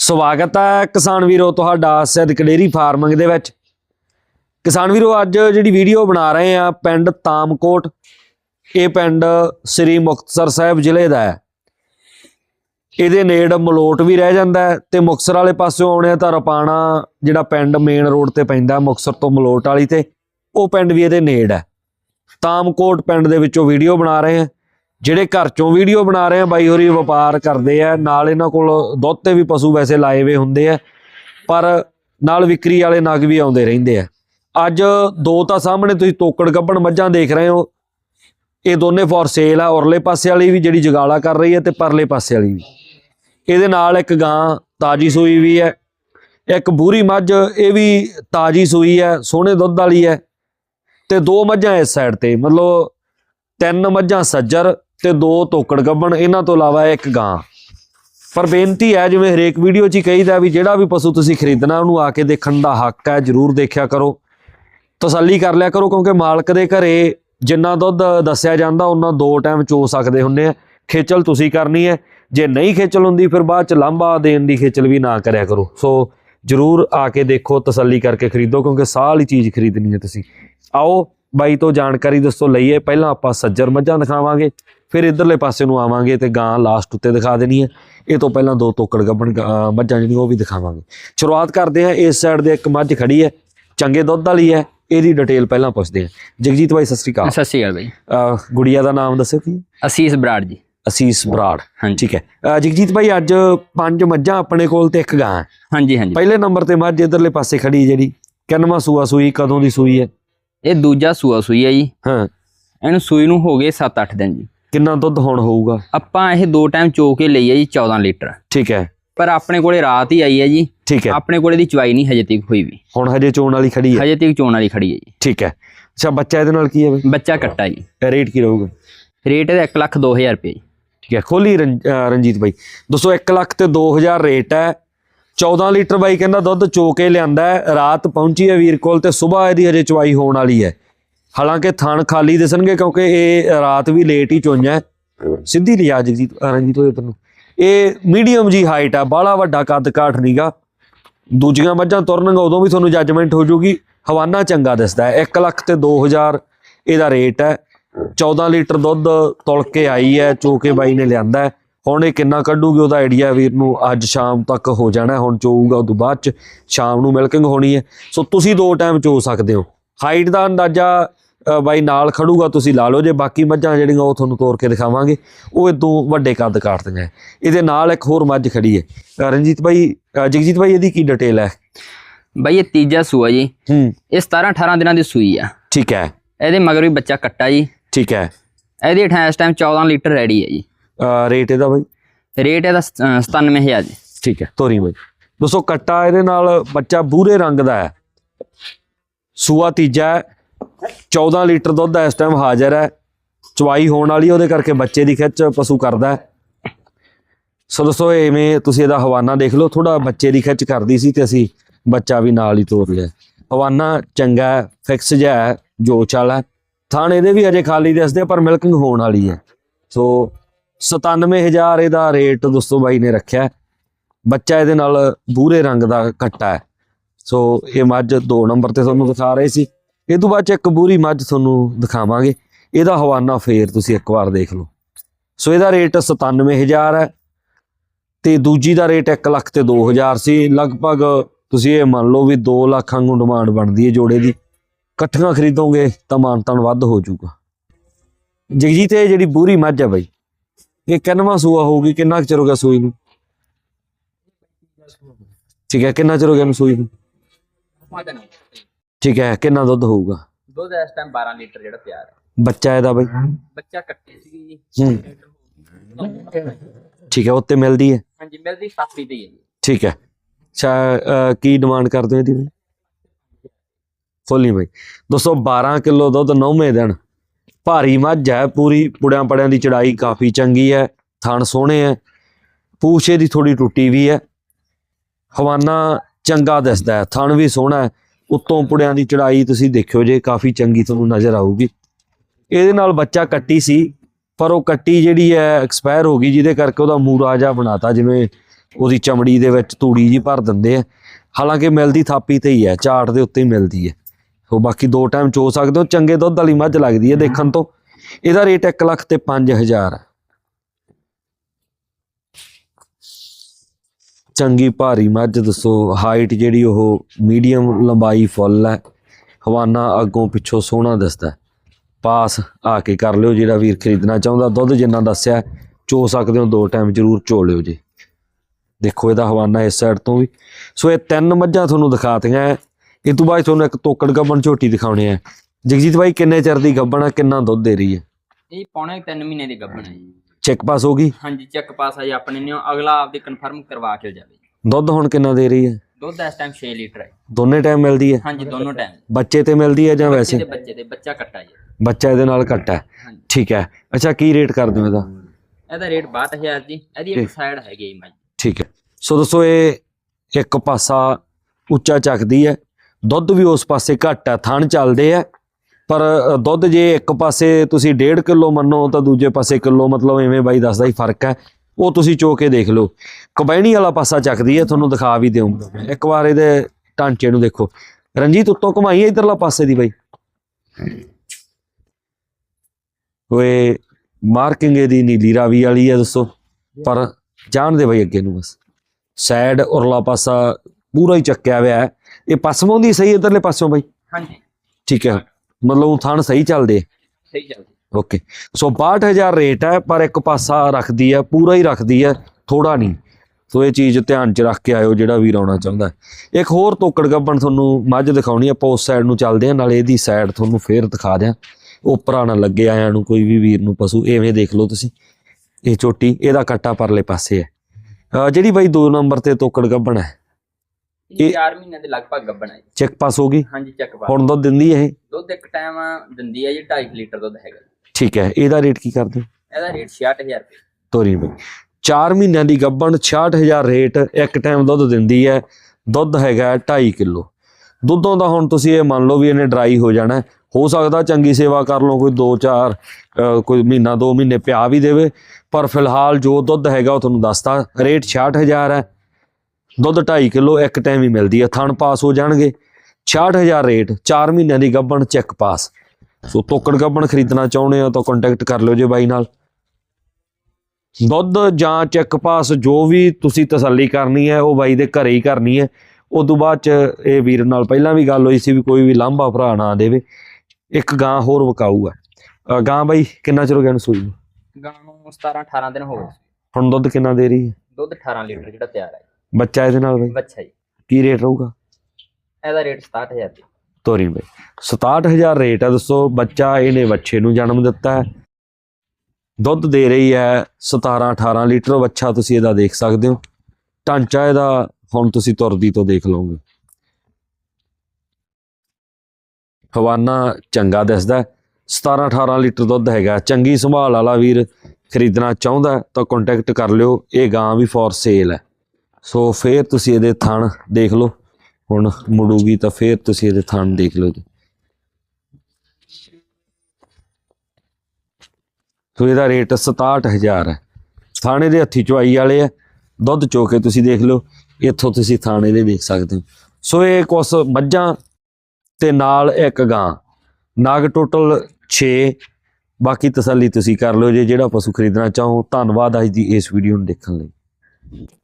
ਸਵਾਗਤ ਹੈ ਕਿਸਾਨ ਵੀਰੋ ਤੁਹਾਡਾ ਸਿੱਧਕ ਡੇਰੀ ਫਾਰਮਿੰਗ ਦੇ ਵਿੱਚ। ਕਿਸਾਨ ਵੀਰੋ, ਅੱਜ ਜਿਹੜੀ ਵੀਡੀਓ ਬਣਾ ਰਹੇ ਆ ਪਿੰਡ ਤਾਮਕੋਟ, ਇਹ ਪਿੰਡ ਸ੍ਰੀ ਮੁਕਤਸਰ ਸਾਹਿਬ ਜ਼ਿਲ੍ਹੇ ਦਾ ਹੈ। ਇਹਦੇ ਨੇੜ ਮਲੋਟ ਵੀ ਰਹਿ ਜਾਂਦਾ ਹੈ ਤੇ ਮੁਕਤਸਰ ਵਾਲੇ ਪਾਸਿਓਂ ਆਉਣੇ ਆ ਤਾਂ ਰਪਾਣਾ ਜਿਹੜਾ ਪਿੰਡ ਮੇਨ ਰੋਡ ਤੇ ਪੈਂਦਾ ਮੁਕਤਸਰ ਤੋਂ ਮਲੋਟ ਵਾਲੀ ਤੇ, ਉਹ ਪਿੰਡ ਵੀ ਇਹਦੇ ਨੇੜ ਹੈ। ਤਾਮਕੋਟ ਪਿੰਡ ਦੇ ਵਿੱਚੋਂ ਵੀਡੀਓ ਬਣਾ ਰਹੇ ਆ ਜਿਹੜੇ ਘਰ ਚੋਂ ਵੀਡੀਓ ਬਣਾ ਰਹੇ ਆ, ਬਾਈ ਹੋਰੀ ਵਪਾਰ ਕਰਦੇ ਆ, ਨਾਲ ਇਹਨਾਂ ਕੋਲ ਦੁੱਧ ਤੇ ਵੀ ਪਸ਼ੂ ਵੈਸੇ ਲਾਏ ਵੇ ਹੁੰਦੇ ਆ, ਪਰ ਨਾਲ ਵਿਕਰੀ ਵਾਲੇ ਨਗ ਵੀ ਆਉਂਦੇ ਰਹਿੰਦੇ ਆ। ਅੱਜ ਦੋ ਤਾਂ ਸਾਹਮਣੇ ਤੁਸੀਂ ਤੋਕੜ ਗੱਬਣ ਮੱਝਾਂ ਦੇਖ ਰਹੇ ਹੋ, ਇਹ ਦੋਨੇ ਫੋਰ ਸੇਲ ਆ ਔਰਲੇ ਪਾਸੇ ਵਾਲੀ ਵੀ ਜਿਹੜੀ ਜਗਾਲਾ ਕਰ ਰਹੀ ਹੈ ਤੇ ਪਰਲੇ ਪਾਸੇ ਵਾਲੀ ਵੀ। ਇਹਦੇ ਨਾਲ ਇੱਕ ਗਾਂ ਤਾਜੀ ਸੂਈ ਵੀ ਹੈ ਇੱਕ ਬੂਰੀ ਮੱਝ, ਇਹ ਵੀ ਤਾਜੀ ਸੂਈ ਹੈ ਸੋਹਣੇ ਦੁੱਧ ਵਾਲੀ ਹੈ ਤੇ ਦੋ ਮੱਝਾਂ ਇਸ ਸਾਈਡ ਤੇ, ਮਤਲਬ ਤਿੰਨ ਮੱਝਾਂ ਸੱਜਰ ਤੇ ਦੋ ਤੋਕੜ ਗੱਬਣ, ਇਹਨਾਂ ਤੋਂ ਇਲਾਵਾ ਇੱਕ ਗਾਂ। ਪਰ ਬੇਨਤੀ ਹੈ, ਜਿਵੇਂ ਹਰੇਕ ਵੀਡੀਓ 'ਚ ਹੀ ਕਹੀਦਾ ਵੀ ਜਿਹੜਾ ਵੀ ਪਸ਼ੂ ਤੁਸੀਂ ਖਰੀਦਣਾ, ਉਹਨੂੰ ਆ ਕੇ ਦੇਖਣ ਦਾ ਹੱਕ ਹੈ, ਜਰੂਰ ਦੇਖਿਆ ਕਰੋ। ਤਸੱਲੀ ਕਰ ਲਿਆ ਕਰੋ, ਕਿਉਂਕਿ ਮਾਲਕ ਦੇ ਘਰੇ ਜਿੰਨਾ ਦੁੱਧ ਦੱਸਿਆ ਜਾਂਦਾ, ਉਹਨਾਂ ਦੋ ਟਾਈਮ ਚੋ ਸਕਦੇ ਹੁੰਦੇ ਆ। ਖੇਚਲ ਤੁਸੀਂ ਕਰਨੀ ਹੈ, ਜੇ ਨਹੀਂ ਖੇਚਲ ਹੁੰਦੀ, ਫਿਰ ਬਾਅਦ ਚ ਲਾਂਭਾ ਦੇਣ ਦੀ ਖੇਚਲ ਵੀ ਨਾ ਕਰਿਆ ਕਰੋ। ਸੋ ਜਰੂਰ ਆ ਕੇ ਦੇਖੋ, ਤਸੱਲੀ ਕਰਕੇ ਖਰੀਦੋ, ਕਿਉਂਕਿ ਸਾਹ ਵਾਲੀ ਚੀਜ਼ ਖਰੀਦਣੀ ਹੈ ਤੁਸੀਂ। ਆਓ ਬਾਈ ਤੋਂ ਜਾਣਕਾਰੀ ਦੱਸੋ ਲਈਏ। ਪਹਿਲਾਂ ਆਪਾਂ ਸੱਜਰ ਮੱਝਾਂ ਦਿਖਾਵਾਂਗੇ ਫਿਰ ਇਧਰਲੇ ਪਾਸੇ ਨੂੰ ਆਵਾਂਗੇ ਤੇ ਗਾਂ ਲਾਸਟ ਉੱਤੇ ਦਿਖਾ ਦੇਣੀ ਹੈ। ਇਹ ਤੋਂ ਪਹਿਲਾਂ ਦੋ ਤੋਕੜ ਗੱਬਣ ਗਾਂ- ਮੱਝਾਂ ਜਿਹੜੀਆਂ ਉਹ ਵੀ ਦਿਖਾਵਾਂਗੇ। ਸ਼ੁਰੂਆਤ ਕਰਦੇ ਹਾਂ ਇਸ ਸਾਈਡ ਦੇ ਇੱਕ ਮੱਝ ਖੜੀ ਹੈ ਚੰਗੇ ਦੁੱਧ ਵਾਲੀ ਹੈ ਇਹਦੀ ਡਿਟੇਲ ਪਹਿਲਾਂ ਪੁੱਛਦੇ ਹਾਂ। ਜਗਜੀਤ ਬਾਈ ਸਤਿ ਸ਼੍ਰੀ ਅਕਾਲ। ਸਤਿ ਸ਼੍ਰੀ ਅਕਾਲ ਬਾਈ। ਗੁੜੀਆ ਦਾ ਨਾਮ ਦੱਸੋ ਕੀ? ਅਸੀਸ ਬਰਾੜ ਜੀ। ਅਸੀਸ ਬਰਾੜ। ਹਾਂਜੀ। ਠੀਕ ਹੈ। ਜਗਜੀਤ ਭਾਈ ਅੱਜ ਪੰਜ ਮੱਝਾਂ ਆਪਣੇ ਕੋਲ ਤੇ ਇੱਕ ਗਾਂ ਹਾਂਜੀ ਹਾਂਜੀ। ਪਹਿਲੇ ਨੰਬਰ ਤੇ ਮੱਝ ਇਧਰਲੇ ਪਾਸੇ ਖੜੀ ਜਿਹੜੀ। ਕਿੰਨਵਾਂ ਸੂਆ ਸੂਈ ਕਦੋਂ ਦੀ ਸੂਈ ਹੈ? ਇਹ ਦੂਜਾ ਸੂਆ ਸੂਈ ਹੈ ਜੀ। ਹਾਂ। ਇਹਨੂੰ ਸੂਈ ਨੂੰ ਹੋ ਗਏ 7-8 ਦਿਨ ਜੀ। ਕਿੰਨਾ ਦੁੱਧ ਹੁਣ ਹੋਊਗਾ? ਆਪਾਂ ਇਹ ਦੋ ਟਾਈਮ ਚੋ ਕੇ ਲਈ ਹੈ ਜੀ 14 ਲੀਟਰ। ਠੀਕ ਹੈ। ਪਰ ਆਪਣੇ ਕੋਲੇ ਰਾਤ ਹੀ ਆਈ ਹੈ ਜੀ। ਠੀਕ ਹੈ। ਆਪਣੇ ਕੋਲੇ ਦੀ ਚਵਾਈ ਨਹੀਂ ਹਜੇ ਤੱਕ ਹੋਈ ਵੀ। ਹੁਣ ਹਜੇ ਚੋਣ ਵਾਲੀ ਖੜੀ ਹੈ। ਹਜੇ ਤੱਕ ਚੋਣ ਵਾਲੀ ਖੜੀ ਹੈ ਜੀ। ਠੀਕ ਹੈ। ਅੱਛਾ ਬੱਚਾ ਇਹਦੇ ਨਾਲ ਕੀ ਹੈ ਬਈ? ਬੱਚਾ ਕੱਟਾ ਜੀ। ਰੇਟ ਕੀ ਰਹੂਗਾ? ਰੇਟ ਇਹਦਾ 1 ਲੱਖ 2000 ਰੁਪਏ ਜੀ। ਠੀਕ ਹੈ। ਖੋਲੀ ਰਣਜੀਤ ਬਾਈ। ਦੋਸਤੋ 1 ਲੱਖ ਤੇ 2000 ਰੇਟ ਹੈ। 14 ਲੀਟਰ ਬਾਈ ਕਹਿੰਦਾ ਦੁੱਧ ਚੋ ਕੇ ਲਿਆਂਦਾ ਰਾਤ ਪਹੁੰਚੀ ਹੈ ਵੀਰ ਕੋਲ ਤੇ ਸਵੇਰ ਇਹਦੀ ਹਜੇ ਚਵਾਈ ਹੋਣ ਵਾਲੀ ਹੈ। ਹਾਲਾਂਕਿ ਥਣ ਖਾਲੀ ਦਿਸਣਗੇ ਕਿਉਂਕਿ ਇਹ ਰਾਤ ਵੀ ਲੇਟ ਹੀ ਚੋਈਆਂ ਸਿੱਧੀ ਲਿਆ ਜਗਜੀਤ, ਰਣਜੀਤ ਹੋਏ ਤੈਨੂੰ। ਇਹ ਮੀਡੀਅਮ ਜੀ ਹਾਈਟ ਆ, ਬਾਹਲਾ ਵੱਡਾ ਕੱਦ ਕਾਠ ਨਹੀਂਗਾ ਦੂਜੀਆਂ ਮੱਝਾਂ ਤੁਰਨਗਾ, ਉਦੋਂ ਵੀ ਤੁਹਾਨੂੰ ਜੱਜਮੈਂਟ ਹੋ ਜਾਊਗੀ ਹਵਾਨਾ ਚੰਗਾ ਦਿਸਦਾ ਹੈ। 1 ਲੱਖ ਤੇ 2000 ਇਹਦਾ ਰੇਟ ਹੈ। 14 ਲੀਟਰ ਦੁੱਧ ਤੁਲ ਕੇ ਆਈ ਹੈ, ਚੋ ਕੇ ਬਾਈ ਨੇ ਲਿਆਂਦਾ ਹੁਣ ਇਹ ਕਿੰਨਾ ਕੱਢੂਗੀ ਉਹਦਾ ਆਈਡੀਆ ਵੀਰ ਨੂੰ ਅੱਜ ਸ਼ਾਮ ਤੱਕ ਹੋ ਜਾਣਾ। ਹੁਣ ਚੋਊਗਾ ਉਦੋਂ ਬਾਅਦ ਚ ਸ਼ਾਮ ਨੂੰ ਮਿਲਕਿੰਗ ਹੋਣੀ ਹੈ। ਸੋ ਤੁਸੀਂ ਦੋ ਟਾਈਮ ਚੋ ਸਕਦੇ ਹੋ। ਹਾਈਟ ਦਾ ਅੰਦਾਜ਼ਾ ਬਾਈ ਨਾਲ ਖੜੂਗਾ ਤੁਸੀਂ ਲਾ ਲਓ ਜੇ। ਬਾਕੀ ਮੱਝਾਂ ਜਿਹੜੀਆਂ ਉਹ ਤੁਹਾਨੂੰ ਤੋਰ ਕੇ ਦਿਖਾਵਾਂਗੇ। ਉਹ ਇਦੋਂ ਵੱਡੇ ਕੱਦ ਕਾਟਦੀਆਂ। ਇਹਦੇ ਨਾਲ ਇੱਕ ਹੋਰ ਮੱਝ ਖੜੀ ਹੈ। ਰਣਜੀਤ ਬਾਈ ਜਗਜੀਤ ਬਾਈ ਇਹਦੀ ਕੀ ਡਿਟੇਲ ਹੈ? ਬਾਈ ਇਹ ਤੀਜਾ ਸੂਆ ਜੀ। ਹੂੰ। ਇਹ 17-18 ਦਿਨਾਂ ਦੀ ਸੂਈ ਆ। ਠੀਕ ਹੈ। ਇਹਦੇ ਮਗਰ ਵੀ ਬੱਚਾ ਕੱਟਾ ਜੀ। ਠੀਕ ਹੈ। ਇਹਦੀ ਇਸ ਟਾਈਮ 14 ਲੀਟਰ ਰੈਡੀ ਹੈ ਜੀ। ਰੇਟ ਇਹਦਾ ਬਾਈ? ਰੇਟ ਇਹਦਾ ਸ- ਅ, 97000 ਜੀ। ਠੀਕ ਹੈ ਤੋਰੀ ਬਾਈ। ਦੋਸਤੋ ਕੱਟਾ ਇਹਦੇ ਨਾਲ ਬੱਚਾ ਬੂਰੇ ਰੰਗ ਦਾ ਹੈ। ਸੂਆ ਤੀਜਾ ਹੈ। 14 ਲੀਟਰ ਦੁੱਧ ਇਸ ਟਾਈਮ ਹਾਜ਼ਰ ਹੈ। ਚਵਾਈ ਹੋਣ ਵਾਲੀ ਉਹਦੇ ਕਰਕੇ ਬੱਚੇ ਦੀ ਖਿੱਚ ਪਸ਼ੂ ਕਰਦਾ ਸੋ ਦੋਸਤੋ ਐਵੇਂ ਤੁਸੀਂ ਇਹਦਾ ਹਵਾਨਾ ਦੇਖ ਲਓ। ਥੋੜਾ ਬੱਚੇ ਦੀ ਖਿੱਚ ਕਰਦੀ ਸੀ ਤੇ ਅਸੀਂ ਬੱਚਾ ਵੀ ਨਾਲ ਹੀ ਤੋਰ ਲਿਆ। ਹਵਾਨਾ ਚੰਗਾ ਫਿਕਸ ਜਿਹਾ ਹੈ ਜੋਚ ਵਾਲਾ ਹੈ। ਥਾਣ ਇਹਦੇ ਵੀ ਅਜੇ ਖਾਲੀ ਦੱਸਦੇ ਪਰ ਮਿਲਕਿੰਗ ਹੋਣ ਵਾਲੀ ਹੈ। ਸੋ 97000 ਇਹਦਾ ਰੇਟ ਦੋਸਤੋ ਬਾਈ ਨੇ ਰੱਖਿਆ ਬੱਚਾ ਇਹਦੇ ਨਾਲ ਬੂਰੇ ਰੰਗ ਦਾ ਕੱਟਾ ਹੈ। ਸੋ ਇਹ ਮੱਝ ਦੋ ਨੰਬਰ ਤੇ ਤੁਹਾਨੂੰ ਦਿਖਾ ਰਹੇ ਸੀ। ਇਹ ਤੋਂ ਬਾਅਦ ਚ ਇੱਕ ਬੂਰੀ ਮੱਝ ਤੁਹਾਨੂੰ ਦਿਖਾਵਾਂਗੇ। ਇਹਦਾ ਹਵਾਨਾ ਫੇਰ ਤੁਸੀਂ ਇੱਕ ਵਾਰ ਦੇਖ ਲਓ। ਸੋ ਇਹਦਾ ਰੇਟ 97000 ਹੈ ਤੇ ਦੂਜੀ ਦਾ ਰੇਟ 1 ਲੱਖ ਤੇ 2000 ਸੀ। ਲਗਭਗ ਤੁਸੀਂ ਇਹ ਮੰਨ ਲਓ ਵੀ 2 ਲੱਖ ਵਾਂਗੂ ਡਿਮਾਂਡ ਬਣਦੀ ਹੈ ਜੋੜੇ ਦੀ। ਇਕੱਠੀਆਂ ਖਰੀਦੋਗੇ ਤਾਂ ਮਾਨਤਾਨ ਵੱਧ ਹੋ ਜਾਊਗਾ। ਜਗਜੀਤ, ਇਹ ਜਿਹੜੀ ਬੂਰੀ ਮੱਝ ਹੈ ਬਾਈ ਇਹ ਕਿੰਨਵਾਂ ਸੂਆ ਹੋਊਗੀ ਕਿੰਨਾ ਚਿਰ ਹੋ ਗਿਆ ਸੂਈ ਨੂੰ? ਠੀਕ ਹੈ ਕਿੰਨਾ ਚਿਰ ਹੋ ਗਿਆ ਸੂਈ ਨੂੰ? ਠੀਕ ਹੈ ਕਿੰਨਾ ਦੁੱਧ ਹੋਊਗਾ? ਦੁੱਧ ਇਸ ਟਾਈਮ 12 ਲੀਟਰ ਜਿਹੜਾ ਤਿਆਰ ਹੈ। ਬੱਚਾ ਇਹਦਾ ਬਾਈ? ਬੱਚਾ ਕੱਟੀ ਸੀ ਠੀਕ ਹੈ ਉੱਤੇ ਮਿਲਦੀ ਹੈ? ਹਾਂਜੀ ਮਿਲਦੀ ਸਾਫੀ ਤੇ ਹੀ ਠੀਕ ਹੈ। ਅੱਛਾ ਕੀ ਡਿਮਾਂਡ ਕਰਦੇ ਹੋ ਇਹਦੀ ਬਾਈ? ਫੁੱਲੀ ਬਾਈ। ਦੋਸਤੋ 12 ਕਿਲੋ ਦੁੱਧ ਨੌਵੇਂ ਦਿਨ। ਭਾਰੀ ਮੱਝ ਹੈ, ਪੂਰੀ ਪੁੜਿਆਂ ਪੜਿਆਂ ਦੀ ਚੜਾਈ ਕਾਫੀ ਚੰਗੀ ਹੈ, ਥਣ ਸੋਹਣੇ ਹੈ, ਪੂਛੇ ਦੀ ਥੋੜੀ ਟੁੱਟੀ ਵੀ ਹੈ। ਹਵਾਨਾ ਚੰਗਾ ਦਿਸਦਾ ਹੈ, ਥਣ ਵੀ ਸੋਹਣਾ ਹੈ, ਉੱਤੋਂ ਪੁੜਿਆਂ ਦੀ ਚੜਾਈ ਤੁਸੀਂ ਦੇਖਿਓ ਜੇ, ਕਾਫੀ ਚੰਗੀ ਤੁਹਾਨੂੰ ਨਜ਼ਰ ਆਊਗੀ। ਇਹਦੇ ਨਾਲ ਬੱਚਾ ਕੱਟੀ ਸੀ, ਪਰ ਉਹ ਕੱਟੀ ਜਿਹੜੀ ਹੈ, ਐਕਸਪਾਇਰ ਹੋ ਗਈ, ਜਿਹਦੇ ਕਰਕੇ ਉਹਦਾ ਮੂਰਾ ਜਿਹਾ ਬਣਾਤਾ, ਜਿਵੇਂ ਉਹਦੀ ਚਮੜੀ ਦੇ ਵਿੱਚ ਤੂੜੀ ਜੀ ਭਰ ਦਿੰਦੇ ਆ। ਹਾਲਾਂਕਿ ਮਿਲਦੀ ਥਾਪੀ ਤੇ ਹੀ ਹੈ, ਚਾਟ ਦੇ ਉੱਤੇ ਹੀ ਮਿਲਦੀ ਹੈ। ਸੋ ਬਾਕੀ ਦੋ ਟਾਈਮ ਚੋ ਸਕਦੇ ਹੋ ਚੰਗੇ ਦੁੱਧ ਵਾਲੀ ਮੱਝ ਲੱਗਦੀ ਹੈ ਦੇਖਣ ਤੋਂ। ਇਹਦਾ ਰੇਟ 1 ਲੱਖ ਤੇ 5000 ਹੈ ਚੰਗੀ ਭਾਰੀ ਮੱਝ ਦੱਸੋ ਹਾਈਟ ਜਿਹੜੀ ਉਹ ਮੀਡੀਅਮ ਲੰਬਾਈ ਫੁੱਲ ਹੈ। ਹਵਾਨਾ ਅੱਗੋਂ ਪਿੱਛੋਂ ਸੋਹਣਾ ਦਿਸਦਾ। ਪਾਸ ਆ ਕੇ ਕਰ ਲਿਓ ਜਿਹੜਾ ਵੀਰ ਖਰੀਦਣਾ ਚਾਹੁੰਦਾ ਦੁੱਧ ਜਿੰਨਾ ਦੱਸਿਆ ਚੋ ਸਕਦੇ ਹੋ ਦੋ ਟਾਈਮ ਜ਼ਰੂਰ ਚੋ ਲਿਓ ਜੀ। ਦੇਖੋ ਇਹਦਾ ਹਵਾਨਾ ਇਸ ਸਾਈਡ ਤੋਂ ਵੀ। ਸੋ ਇਹ ਤਿੰਨ ਮੱਝਾਂ ਤੁਹਾਨੂੰ ਦਿਖਾਤੀਆਂ ਹੈ। ਇਹ ਤੋਂ ਬਾਅਦ ਤੁਹਾਨੂੰ ਇੱਕ ਤੋਕੜ ਗੱਬਣ ਝੋਟੀ ਦਿਖਾਉਣੇ ਆ। ਜਗਜੀਤ ਭਾਈ ਕਿੰਨੇ ਚਿਰ ਦੀ ਗੱਬਣ ਆ? ਕਿੰਨਾ ਦੁੱਧ ਦੇ ਰਹੀ ਹੈ ਇਹ ਪੌਣੇ 3 ਮਹੀਨੇ ਦੀ ਗੱਭਣ ਹੈ ਜੀ। ਚੈੱਕ ਪਾਸ ਹੋ ਗਈ? ਹਾਂਜੀ ਚੈੱਕ ਪਾਸ ਆ ਜੀ ਆਪਣੇ ਨੇ। ਅਗਲਾ ਆਪਦੇ ਕਨਫਰਮ ਕਰਵਾ ਕੇ ਜਾਵੇ। ਦੁੱਧ ਹੁਣ ਕਿੰਨਾ ਦੇ ਰਹੀ ਹੈ ਦੁੱਧ ਇਸ ਟਾਈਮ 6 ਲੀਟਰ ਹੈ ਦੋਨੇ ਟਾਈਮ ਮਿਲਦੀ ਹੈ ਹਾਂਜੀ ਦੋਨੋਂ ਟਾਈਮ ਬੱਚੇ ਤੇ ਮਿਲਦੀ ਹੈ ਜਾਂ ਵੈਸੇ? ਦੇ ਬੱਚੇ ਦੇ ਬੱਚਾ ਕੱਟਾ ਜੀ। ਬੱਚਾ ਇਹਦੇ ਨਾਲ ਹਾਂਜੀ। ਠੀਕ ਹੈ। ਅੱਛਾ ਕੀ ਰੇਟ ਕਰ ਦਿਓ ਇਹਦਾ? ਇਹਦਾ ਰੇਟ 62000 ਜੀ। ਇਹਦੀ ਇੱਕ ਸਾਈਡ ਹੈਗੀ ਮਾਈ। ਠੀਕ ਹੈ। ਸੋ ਦੋਸਤੋ ਇਹ ਇੱਕ ਪਾਸਾ ਉੱਚਾ ਚੱਕਦੀ ਹੈ। ਦੁੱਧ ਵੀ ਉਸ ਪਾਸੇ ਘੱਟ ਹੈ ਥਣ ਚੱਲਦੇ ਆ। ਪਰ ਦੁੱਧ ਜੇ ਇੱਕ ਪਾਸੇ ਤੁਸੀਂ 1.5 ਕਿਲੋ ਮੰਨੋ, ਤਾਂ ਦੂਜੇ ਪਾਸੇ ਕਿਲੋ ਮਤਲਬ ਐਵੇਂ ਬਾਈ ਦੱਸਦਾ ਹੀ ਫ਼ਰਕ ਹੈ। ਉਹ ਤੁਸੀਂ ਚੋ ਕੇ ਦੇਖ ਲਓ। ਕਬੈਣੀ ਵਾਲਾ ਪਾਸਾ ਚੱਕਦੀ ਹੈ, ਤੁਹਾਨੂੰ ਦਿਖਾ ਵੀ ਦਿਉ ਇੱਕ ਵਾਰ ਇਹਦੇ ਢਾਂਚੇ ਨੂੰ ਦੇਖੋ। ਰਣਜੀਤ, ਉੱਤੋਂ ਘੁਮਾਈ ਇਧਰਲਾ ਪਾਸੇ ਦੀ ਬਾਈ। ਓਏ, ਮਾਰਕਿੰਗ ਇਹਦੀ ਨੀਲੀ ਰਾਵੀ ਵਾਲੀ ਹੈ, ਦੱਸੋ। ਪਰ ਜਾਣਦੇ ਬਾਈ ਅੱਗੇ ਨੂੰ ਬਸ। ਸਾਈਡ, ਉਰਲਾ ਪਾਸਾ ਪੂਰਾ ਹੀ ਚੱਕਿਆ ਹੋਇਆ ਹੈ। ਇਹ ਪਸਮੋਂ ਦੀ ਸਹੀ ਇਧਰਲੇ ਪਾਸਿਓਂ ਬਾਈ? ਹਾਂਜੀ। ਠੀਕ ਹੈ। ਮਤਲਬ ਉਹ ਥਣ ਸਹੀ ਚੱਲਦੇ ਸਹੀ ਚੱਲਦੀ ਓਕੇ। ਸੋ 62000 ਰੇਟ ਹੈ ਪਰ ਇੱਕ ਪਾਸਾ ਰੱਖਦੀ ਹੈ ਪੂਰਾ ਹੀ ਰੱਖਦੀ ਹੈ ਥੋੜਾ ਨਹੀਂ। ਸੋ ਇਹ ਚੀਜ਼ ਧਿਆਨ 'ਚ ਰੱਖ ਕੇ ਆਇਓ ਜਿਹੜਾ ਵੀਰ ਆਉਣਾ ਚਾਹੁੰਦਾ ਹੈ। ਇੱਕ ਹੋਰ ਤੋਕੜ ਗੱਬਣ ਤੁਹਾਨੂੰ ਮੱਝ ਦਿਖਾਉਣੀ ਆ ਪੋਸਟ ਸਾਈਡ ਨੂੰ ਚੱਲਦੇ ਆ ਨਾਲੇ ਇਹਦੀ ਸਾਈਡ ਤੁਹਾਨੂੰ ਫੇਰ ਦਿਖਾ ਦਿਆਂ। ਉਪਰਾਂ ਨਾ ਲੱਗੇ ਆਇਆਂ ਨੂੰ ਕੋਈ ਵੀ ਵੀਰ ਨੂੰ ਪਸ਼ੂ ਐਵੇਂ ਦੇਖ ਲਓ ਤੁਸੀਂ। ਇਹ ਚੋਟੀ ਇਹਦਾ ਕੱਟਾ ਪਰਲੇ ਪਾਸੇ ਹੈ। ਅਹ ਜਿਹੜੀ ਬਾਈ 2 ਨੰਬਰ ਤੇ ਤੋਕੜ ਗੱਬਣ ਹੈ ਇਹ ਇਹ- 4 ਮਹੀਨੇ ਦੇ ਲਗਭਗ ਗੱਭਣ ਹੈ। ਚੈੱਕ ਪਾਸ ਹੋ ਗਈ? ਹਾਂਜੀ ਚੈੱਕ ਪਾਸ। ਹੁਣ ਦੁੱਧ ਦਿੰਦੀ ਹੈ ਇਹ? ਦੁੱਧ ਇੱਕ ਟਾਈਮ ਦਿੰਦੀ ਹੈ ਜੀ 2.5 ਲੀਟਰ ਦੁੱਧ ਹੈਗਾ। ਠੀਕ ਹੈ ਇਹਦਾ ਰੇਟ ਕੀ ਕਰਦੇ ਇਹਦਾ ਰੇਟ 66000 ਰੁਪਏ। ਤੋਰੀ ਬਈ। 4 ਮਹੀਨਿਆਂ ਦੀ ਗੱਬਣ 66000 ਰੇਟ ਇੱਕ ਟਾਈਮ ਦੁੱਧ ਦਿੰਦੀ ਹੈ। ਦੁੱਧ ਹੈਗਾ 2.5 ਕਿਲੋ। ਦੁੱਧੋਂ ਦਾ ਹੁਣ ਤੁਸੀਂ ਇਹ ਮੰਨ ਲਓ ਵੀ ਇਹਨੇ ਡਰਾਈ ਹੋ ਜਾਣਾ ਹੈ। ਹੋ ਸਕਦਾ ਚੰਗੀ ਸੇਵਾ ਕਰ ਲਓ ਕੋਈ 2-4 ਕੋਈ ਮਹੀਨਾ 2 ਮਹੀਨੇ ਪਿਆ ਵੀ ਦੇਵੇ। ਪਰ ਫਿਲਹਾਲ ਜੋ ਦੁੱਧ ਹੈਗਾ ਉਹ ਤੁਹਾਨੂੰ ਦੱਸਤਾ ਰੇਟ 66000 ਹੈ। ਦੁੱਧ 2.5 ਕਿਲੋ ਇੱਕ ਟਾਈਮ ਹੀ ਮਿਲਦੀ ਹੈ ਥਣ ਪਾਸ ਹੋ ਜਾਣਗੇ। 66000 ਰੇਟ 4 ਮਹੀਨਿਆਂ ਦੀ ਗੱਬਣ ਚੈੱਕ ਪਾਸ ਸੋ ਤੋਕੜ ਗੱਬਣ ਖਰੀਦਣਾ ਚਾਹੁੰਦੇ ਹੋ ਤਾਂ ਕੰਟੈਕਟ ਕਰ ਲਿਓ ਜੇ ਬਾਈ ਨਾਲ। ਦੁੱਧ ਜਾਂ ਚੈੱਕ ਪਾਸ ਜੋ ਵੀ ਤੁਸੀਂ ਤਸੱਲੀ ਕਰਨੀ ਹੈ ਉਹ ਬਾਈ ਦੇ ਘਰੇ ਹੀ ਕਰਨੀ ਹੈ। ਉਸ ਤੋਂ ਬਾਅਦ ਚ ਇਹ ਵੀਰ ਨਾਲ ਪਹਿਲਾਂ ਵੀ ਗੱਲ ਹੋਈ ਸੀ ਵੀ ਕੋਈ ਵੀ ਲਾਂਭਾ ਭਰਾ ਨਾ ਦੇਵੇ ਇੱਕ ਗਾਂ ਹੋਰ ਵਿਕਾਊ ਹੈ। ਗਾਂ ਬਾਈ ਕਿੰਨਾ ਚਿਰ ਹੋ ਗਿਆ ਨੂੰ ਸੂਈ ਨੂੰ? ਗਾਂ ਨੂੰ 17 18 ਦਿਨ ਹੋ ਗਏ। ਹੁਣ ਦੁੱਧ ਕਿੰਨਾ ਦੇ ਰਹੀ ਹੈ? ਦੁੱਧ 18 ਲੀਟਰ ਜਿਹੜਾ ਤਿਆਰ ਹੈ। ਬੱਚਾ ਇਹਦੇ ਨਾਲ ਬਾਈ? ਬੱਚਾ ਜੀ। ਕੀ ਰੇਟ ਰਹੂਗਾ? ਇਹਦਾ ਰੇਟ 67000 ਰੁਪਏ ਤੋਰੀ ਬਾਈ। 67000 ਰੇਟ ਹੈ ਦੱਸੋ ਬੱਚਾ ਇਹਨੇ ਬੱਚੇ ਨੂੰ ਜਨਮ ਦਿੱਤਾ ਹੈ। ਦੁੱਧ ਦੇ ਰਹੀ ਹੈ 17 18 ਲੀਟਰ ਬੱਚਾ ਤੁਸੀਂ ਇਹਦਾ ਦੇਖ ਸਕਦੇ ਹੋ। ਢਾਂਚਾ ਇਹਦਾ ਹੁਣ ਤੁਸੀਂ ਤੁਰਦੀ ਤੋਂ ਦੇਖ ਲਓਗੇ। ਹਵਾਨਾ ਚੰਗਾ ਦਿਸਦਾ ਹੈ। 17 18 ਲੀਟਰ ਦੁੱਧ ਹੈਗਾ। ਚੰਗੀ ਸੰਭਾਲ ਵਾਲਾ ਵੀਰ ਖਰੀਦਣਾ ਚਾਹੁੰਦਾ ਤਾਂ ਕੰਟੈਕਟ ਕਰ ਲਿਓ। ਇਹ ਗਾਂ ਵੀ ਫॉर ਸੇਲ ਹੈ। ਸੋ ਫੇਰ ਤੁਸੀਂ ਇਹਦੇ ਥਣ ਦੇਖ ਲਓ। ਹੁਣ ਮੁੜੂਗੀ ਤਾਂ ਫੇਰ ਤੁਸੀਂ ਇਹਦੇ ਥਣ ਦੇਖ ਲਓ ਜੀ। ਸੋ ਇਹਦਾ ਰੇਟ 67000 ਹੈ। ਥਾਣੇ ਦੇ ਹੱਥੀ ਚੁਆਈ ਵਾਲੇ ਆ। ਦੁੱਧ ਚੋ ਕੇ ਤੁਸੀਂ ਦੇਖ ਲਓ, ਇੱਥੋਂ ਤੁਸੀਂ ਥਾਣੇ ਦੇ ਦੇਖ ਸਕਦੇ ਹੋ। ਸੋ ਇਹ ਕੁਛ ਮੱਝਾਂ ਤੇ ਨਾਲ ਇੱਕ ਗਾਂ। ਨਾਗ ਟੋਟਲ 6 ਬਾਕੀ ਤਸੱਲੀ ਤੁਸੀਂ ਕਰ ਲਓ ਜੇ ਜਿਹੜਾ ਪਸ਼ੂ ਖਰੀਦਣਾ ਚਾਹੋ। ਧੰਨਵਾਦ ਅੱਜ ਦੀ ਇਸ ਵੀਡੀਓ ਨੂੰ ਦੇਖਣ ਲਈ।